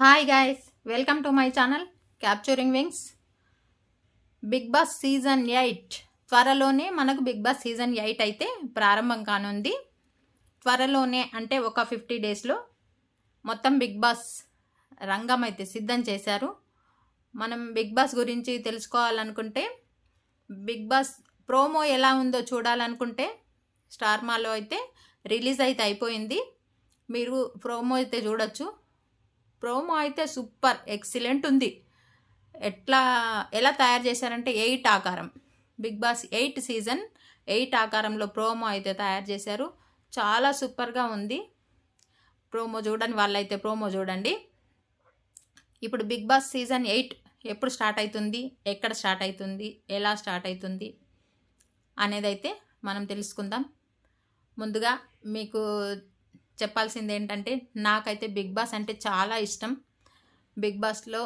Hi guys welcome to my channel capturing wings big boss season eight త్వరలోనే మనకు big boss season eight అయితే ప్రారంభం కానుంది. త్వరలోనే అంటే ఒక ఫిఫ్టీ డేస్లో మొత్తం బిగ్ బాస్ రంగం అయితే సిద్ధం చేశారు. మనం బిగ్ బాస్ గురించి తెలుసుకోవాలనుకుంటే బిగ్ బాస్ ప్రోమో ఎలా ఉందో చూడాలనుకుంటే స్టార్ మాలో అయితే రిలీజ్ అయితే అయిపోయింది. మీరు ప్రోమో అయితే చూడొచ్చు. ప్రోమో అయితే సూపర్ ఎక్సలెంట్ ఉంది. ఎట్లా ఎలా తయారు చేశారంటే ఎయిట్ ఆకారం. Big boss eight season eight ఆకారంలో ప్రోమో అయితే తయారు చేశారు. చాలా సూపర్గా ఉంది. ప్రోమో చూడని వాళ్ళైతే ప్రోమో చూడండి. ఇప్పుడు బిగ్ బాస్ సీజన్ ఎయిట్ ఎప్పుడు స్టార్ట్ అవుతుంది ఎక్కడ స్టార్ట్ అవుతుంది ఎలా స్టార్ట్ అవుతుంది అనేది అయితే మనం తెలుసుకుందాం. ముందుగా మీకు చెప్పాల్సింది ఏంటంటే నాకైతే బిగ్ బాస్ అంటే చాలా ఇష్టం. బిగ్ బాస్లో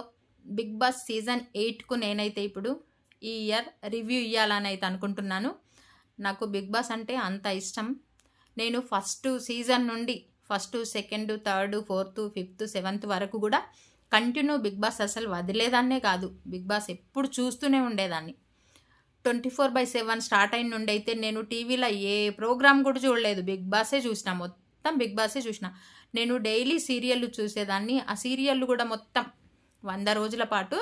బిగ్ బాస్ సీజన్ ఎయిట్కు నేనైతే ఇప్పుడు ఈ ఇయర్ రివ్యూ ఇవ్వాలని అయితే అనుకుంటున్నాను. నాకు బిగ్ బాస్ అంటే అంత ఇష్టం. నేను ఫస్ట్ సీజన్ నుండి first second third fourth fifth seventh వరకు కూడా కంటిన్యూ బిగ్ బాస్ అసలు వదిలేదాన్నే కాదు. బిగ్ బాస్ ఎప్పుడు చూస్తూనే ఉండేదాన్ని. Twenty four by seven start అయిన నుండి అయితే నేను టీవీలో ఏ ప్రోగ్రామ్ కూడా చూడలేదు. బిగ్ బాసే చూసిన మొత్తం. మొత్తం బిగ్ బాసే చూసిన. నేను డైలీ సీరియళ్ళు చూసేదాన్ని. ఆ సీరియళ్ళు కూడా మొత్తం వంద రోజుల పాటు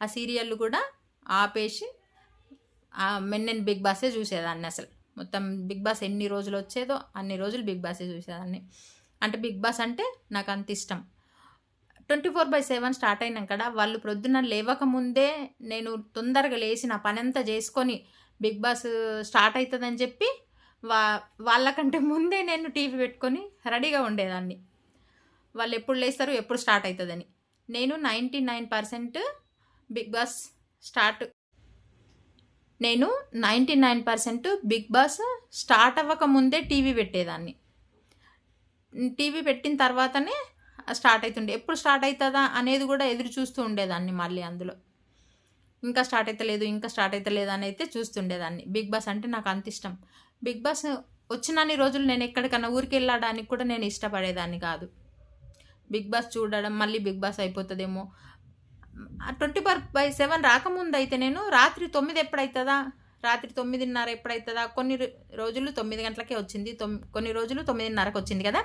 ఆ సీరియళ్ళు కూడా ఆపేసి నేను బిగ్ బాసే చూసేదాన్ని అసలు. మొత్తం బిగ్ బాస్ ఎన్ని రోజులు వచ్చేదో అన్ని రోజులు బిగ్ బాసే చూసేదాన్ని. అంటే బిగ్ బాస్ అంటే నాకు అంత ఇష్టం. Twenty four by seven start అయినాక కదా వాళ్ళు ప్రొద్దున లేవక ముందే నేను తొందరగా లేచి నా పనంతా చేసుకొని బిగ్ బాస్ స్టార్ట్ అవుతుందని చెప్పి వా వాళ్ళకంటే ముందే నేను టీవీ పెట్టుకొని రెడీగా ఉండేదాన్ని. వాళ్ళు ఎప్పుడు లేస్తారు ఎప్పుడు స్టార్ట్ అవుతుందని నేను ninety nine percent big boss start నేను ninety nine percent big boss start అవ్వక ముందే టీవీ పెట్టేదాన్ని. టీవీ పెట్టిన తర్వాతనే స్టార్ట్ అవుతుండే ఎప్పుడు స్టార్ట్ అవుతుందా అనేది కూడా ఎదురు చూస్తూ ఉండేదాన్ని మళ్ళీ అందులో. ఇంకా స్టార్ట్ అవుతలేదు ఇంకా స్టార్ట్ అవుతలేదు అని అయితే చూస్తుండేదాన్ని బిగ్ బాస్ అంటే నాకు అంత ఇష్టం. బిగ్ బాస్ వచ్చినన్ని రోజులు నేను ఎక్కడికన్నా ఊరికి వెళ్ళడానికి కూడా నేను ఇష్టపడేదాన్ని కాదు. బిగ్ బాస్ చూడడం మళ్ళీ బిగ్ బాస్ అయిపోతుందేమో. ట్వంటీ ఫోర్ బై సెవెన్ రాకముందు అయితే నేను రాత్రి తొమ్మిది ఎప్పుడైతుందా? రాత్రి తొమ్మిదిన్నర ఎప్పుడైతుందా? కొన్ని రోజులు తొమ్మిది గంటలకే వచ్చింది. కొన్ని రోజులు తొమ్మిదిన్నరకు వచ్చింది కదా?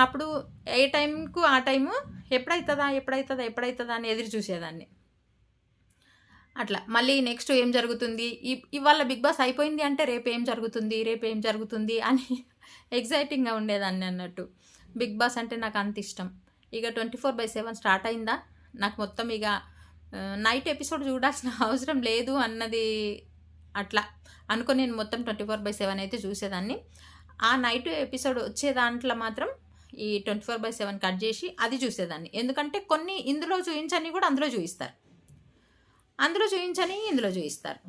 అప్పుడు ఏ టైంకు ఆ టైము ఎప్పుడైతుందా ఎప్పుడైతుందా ఎప్పుడవుతుందా అని ఎదురు చూసేదాన్ని. అట్లా. మళ్ళీ నెక్స్ట్ ఏం జరుగుతుంది? ఇవాళ బిగ్ బాస్ అయిపోయింది అంటే రేపు ఏం జరుగుతుంది? రేపు ఏం జరుగుతుంది? అని ఎగ్జైటింగ్గా ఉండేదాన్ని అన్నట్టు. బిగ్ బాస్ అంటే నాకు అంత ఇష్టం. ఇక twenty four by seven start అయిందా? నాకు మొత్తం ఇక నైట్ ఎపిసోడ్ చూడాల్సిన అవసరం లేదు అన్నది అట్లా. అనుకొని నేను మొత్తం ట్వంటీ ఫోర్ బై సెవెన్ అయితే చూసేదాన్ని. ఆ నైట్ ఎపిసోడ్ వచ్చే దాంట్లో మాత్రం ఈ twenty four by seven cut చేసి అది చూసేదాన్ని. ఎందుకంటే కొన్ని ఇందులో చూపించని కూడా అందులో చూపిస్తారు అందులో చూపించని ఇందులో చూపిస్తారు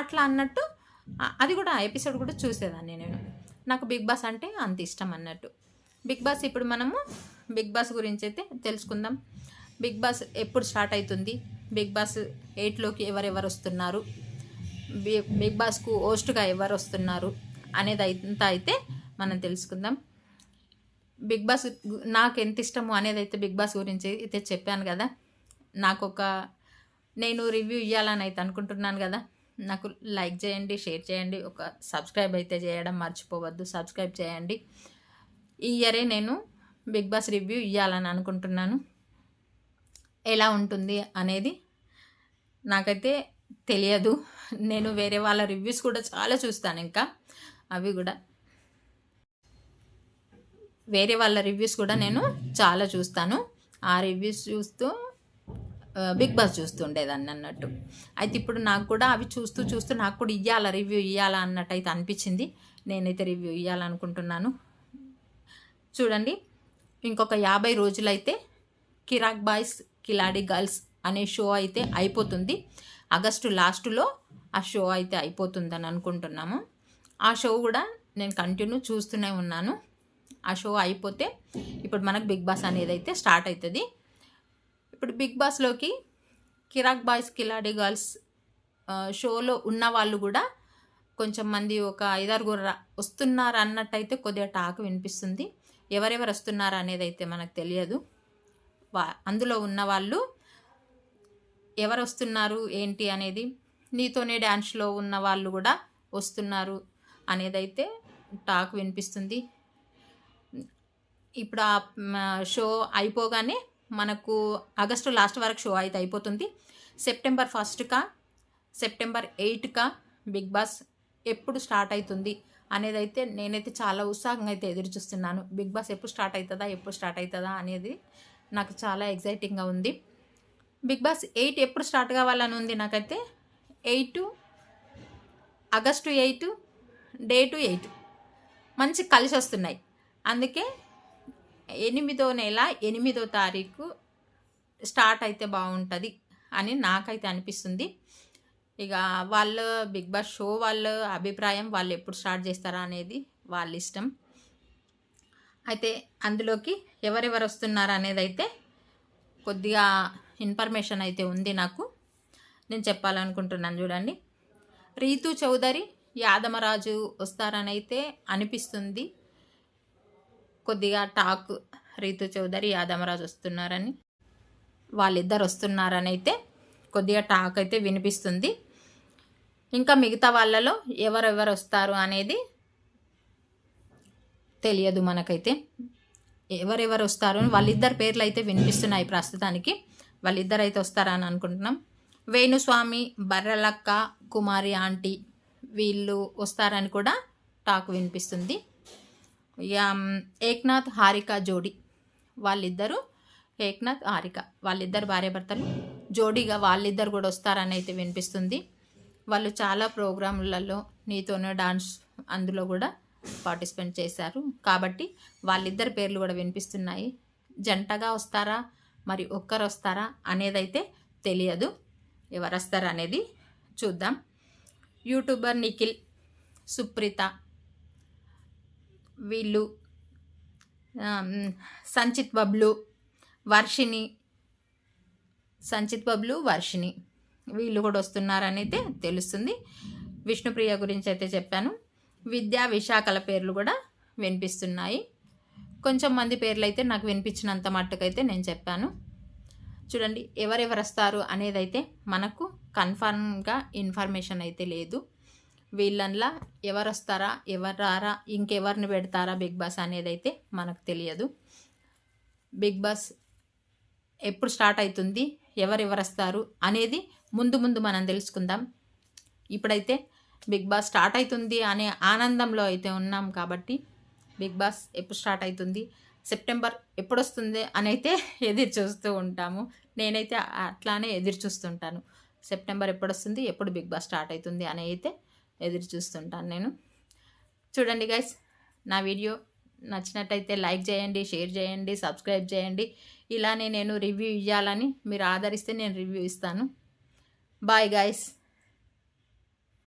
అట్లా అన్నట్టు అది కూడా ఎపిసోడ్ కూడా చూసేదాన్ని నేను. నాకు బిగ్ బాస్ అంటే అంత ఇష్టం అన్నట్టు. బిగ్ బాస్ ఇప్పుడు మనము బిగ్ బాస్ గురించి అయితే తెలుసుకుందాం. బిగ్ బాస్ ఎప్పుడు స్టార్ట్ అవుతుంది? బిగ్ బాస్ ఎయిట్లోకి ఎవరెవరు వస్తున్నారు? బిగ్ బాస్కు హోస్ట్గా ఎవరు వస్తున్నారు? అనేది అంతా అయితే మనం తెలుసుకుందాం. బిగ్ బాస్ నాకు ఎంత ఇష్టము అనేది అయితే బిగ్ బాస్ గురించి అయితే చెప్పాను కదా. నాకు ఒక నేను రివ్యూ ఇవ్వాలని అయితే అనుకుంటున్నాను కదా. నాకు లైక్ చేయండి షేర్ చేయండి. ఒక సబ్స్క్రైబ్ అయితే చేయడం మర్చిపోవద్దు. సబ్స్క్రైబ్ చేయండి. ఈ ఇయరే నేను బిగ్ బాస్ రివ్యూ ఇవ్వాలని అనుకుంటున్నాను. ఎలా ఉంటుంది అనేది నాకైతే తెలియదు. నేను వేరే వాళ్ళ రివ్యూస్ కూడా చాలా చూస్తాను ఇంకా. అవి కూడా. వేరే వాళ్ళ రివ్యూస్ కూడా నేను చాలా చూస్తాను. ఆ రివ్యూస్ చూస్తూ బిగ్ బాస్ చూస్తుండేదాన్ని అన్నట్టు. అయితే ఇప్పుడు నాకు కూడా అవి చూస్తూ చూస్తూ నాకు కూడా ఇవ్వాలా రివ్యూ ఇవ్వాలా అన్నట్టు అయితే అనిపించింది. నేనైతే రివ్యూ ఇవ్వాలనుకుంటున్నాను చూడండి ఇంకొక యాభై రోజులైతే కిరాక్ బాయ్స్ కిలాడి గర్ల్స్ అనే షో అయితే అయిపోతుంది. ఆగస్టు లాస్ట్లో ఆ షో అయితే అయిపోతుందని అనుకుంటున్నాము. ఆ షో కూడా నేను కంటిన్యూ చూస్తూనే ఉన్నాను. ఆ షో అయిపోతే ఇప్పుడు మనకు బిగ్ బాస్ అనేది అయితే స్టార్ట్ అవుతుంది. ఇప్పుడు బిగ్ బాస్లోకి కిరాక్ బాయ్స్ కిలాడి గర్ల్స్ షోలో ఉన్న వాళ్ళు కూడా కొంచెం మంది ఒక ఐదారుగురు వస్తున్నారు అన్నట్టయితే కొద్దిగా టాక్ వినిపిస్తుంది. ఎవరెవరు వస్తున్నారు అనేది అయితే మనకు తెలియదు. వా అందులో ఉన్న వాళ్ళు ఎవరు వస్తున్నారు ఏంటి అనేది నీతోనే డ్యాన్స్లో ఉన్న వాళ్ళు కూడా వస్తున్నారు అనేదైతే టాక్ వినిపిస్తుంది. ఇప్పుడు ఆ షో అయిపోగానే మనకు ఆగస్టు లాస్ట్ వరకు షో అయితే అయిపోతుంది. సెప్టెంబర్ ఫస్ట్కా సెప్టెంబర్ ఎయిట్కా బిగ్ బాస్ ఎప్పుడు స్టార్ట్ అవుతుంది అనేది అయితే నేనైతే చాలా ఉత్సాహంగా అయితే ఎదురు చూస్తున్నాను. బిగ్ బాస్ ఎప్పుడు స్టార్ట్ అవుతుందా ఎప్పుడు స్టార్ట్ అవుతుందా అనేది నాకు చాలా ఎగ్జైటింగ్గా ఉంది. బిగ్ బాస్ ఎయిట్ ఎప్పుడు స్టార్ట్ కావాలని ఉంది నాకైతే? Eight August eight day to eight. మంచి కలిసి వస్తున్నాయి అందుకే ఎనిమిదో నెల ఎనిమిదో తారీఖు స్టార్ట్ అయితే బాగుంటుంది అని నాకైతే అనిపిస్తుంది. ఇక వాళ్ళు బిగ్ బాస్ షో వాళ్ళ అభిప్రాయం వాళ్ళు ఎప్పుడు స్టార్ట్ చేస్తారా అనేది వాళ్ళ ఇష్టం. అయితే అందులోకి ఎవరెవరు వస్తున్నారు అనేది అయితే కొద్దిగా ఇన్ఫర్మేషన్ అయితే ఉంది నాకు. నేను చెప్పాలనుకుంటున్నాను చూడండి. రీతు చౌదరి యాదమరాజు వస్తారని అయితే అనిపిస్తుంది. కొద్దిగా టాక్ రీతు చౌదరి యాదమరాజు వస్తున్నారని వాళ్ళిద్దరు వస్తున్నారని అయితే కొద్దిగా టాక్ అయితే వినిపిస్తుంది. ఇంకా మిగతా వాళ్ళలో ఎవరెవరు వస్తారు అనేది తెలియదు మనకైతే. ఎవరెవరు వస్తారు వాళ్ళిద్దరు పేర్లు అయితే వినిపిస్తున్నాయి ప్రస్తుతానికి. వాళ్ళిద్దరు అయితే వస్తారని అనుకుంటున్నాం. వేణుస్వామి బర్రెలక్క కుమారి ఆంటీ వీళ్ళు వస్తారని కూడా టాక్ వినిపిస్తుంది. ఏక్నాథ్ హారిక జోడి. వాళ్ళిద్దరూ ఏక్నాథ్ హారిక. వాళ్ళిద్దరు భార్యాభర్తలు. జోడీగా వాళ్ళిద్దరు కూడా వస్తారని అయితే వినిపిస్తుంది. వాళ్ళు చాలా ప్రోగ్రాంలలో నీతోనే డాన్స్ అందులో కూడా పార్టిసిపేట్ చేశారు. కాబట్టి వాళ్ళిద్దరి పేర్లు కూడా వినిపిస్తున్నాయి. జంటగా వస్తారా? మరి ఒక్కరు వస్తారా? అనేదైతే తెలియదు. ఎవరు వస్తారా అనేది చూద్దాం. యూట్యూబర్ నిఖిల్ సుప్రీత వీళ్ళు సంచిత్ బబ్లు వర్షిణి సంచిత్ బబ్లు వర్షిణి. వీళ్ళు కూడా వస్తున్నారని అయితే తెలుస్తుంది. విష్ణుప్రియ గురించి అయితే చెప్పాను. విద్యా విశాఖల పేర్లు కూడా వినిపిస్తున్నాయి. కొంచెం మంది పేర్లు అయితే నాకు వినిపించినంత మట్టుకైతే నేను చెప్పాను. చూడండి ఎవరెవరు వస్తారు అనేది అయితే మనకు కన్ఫర్మ్గా ఇన్ఫర్మేషన్ అయితే లేదు. వీళ్ళల్లా ఎవరు వస్తారా ఎవరు రారా ఇంకెవరిని పెడతారా బిగ్ బాస్ అనేది అయితే మనకు తెలియదు. బిగ్ బాస్ ఎప్పుడు స్టార్ట్ అవుతుంది ఎవరెవరు వస్తారు అనేది ముందు ముందు మనం తెలుసుకుందాం. ఇప్పుడైతే బిగ్ బాస్ స్టార్ట్ అవుతుంది అనే ఆనందంలో అయితే ఉన్నాం కాబట్టి బిగ్ బాస్ ఎప్పుడు స్టార్ట్ అవుతుంది సెప్టెంబర్ ఎప్పుడు వస్తుంది అని అయితే ఎదురు చూస్తూ ఉంటాము. నేనైతే అట్లానే ఎదురు చూస్తుంటాను సెప్టెంబర్ ఎప్పుడు వస్తుంది ఎప్పుడు బిగ్ బాస్ స్టార్ట్ అవుతుంది అని అయితే ఎదురు చూస్తుంటాను నేను. చూడండి గైస్ నా వీడియో నచ్చినట్టయితే లైక్ చేయండి షేర్ చేయండి సబ్స్క్రైబ్ చేయండి. ఇలానే నేను రివ్యూ ఇవ్వాలని మీరు ఆదరిస్తే నేను రివ్యూ ఇస్తాను. Bye guys